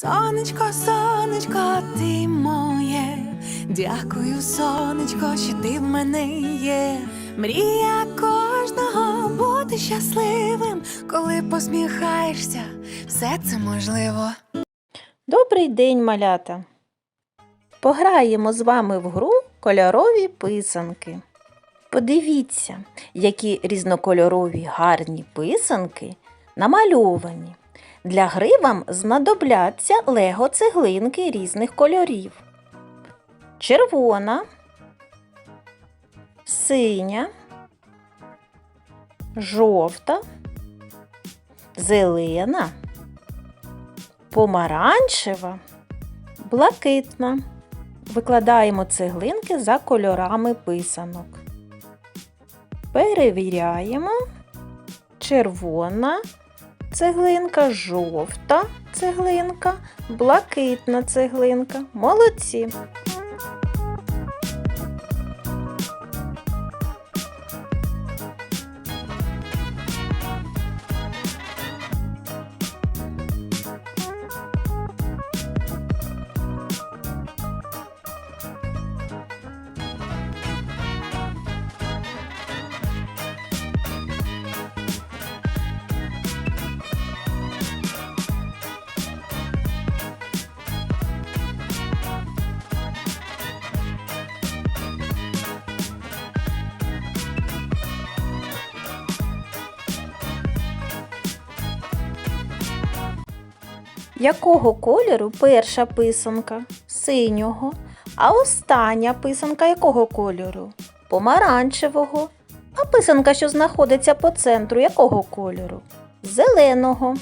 Сонечко, сонечко, ти моє. Дякую, сонечко, що ти в мене є. Мрія кожного бути щасливим, коли посміхаєшся, все це можливо. Добрий день, малята! Пограємо з вами в гру кольорові писанки. Подивіться, які різнокольорові гарні писанки намальовані. Для гри вам знадобляться лего цеглинки різних кольорів. Червона, синя, жовта, зелена помаранчева, блакитна. Викладаємо цеглинки за кольорами писанок. Перевіряємо. Червона цеглинка, жовта цеглинка, блакитна цеглинка. Молодці. Якого кольору перша писанка? Синього. А остання писанка якого кольору? Помаранчевого. А писанка, що знаходиться по центру, якого кольору? Зеленого.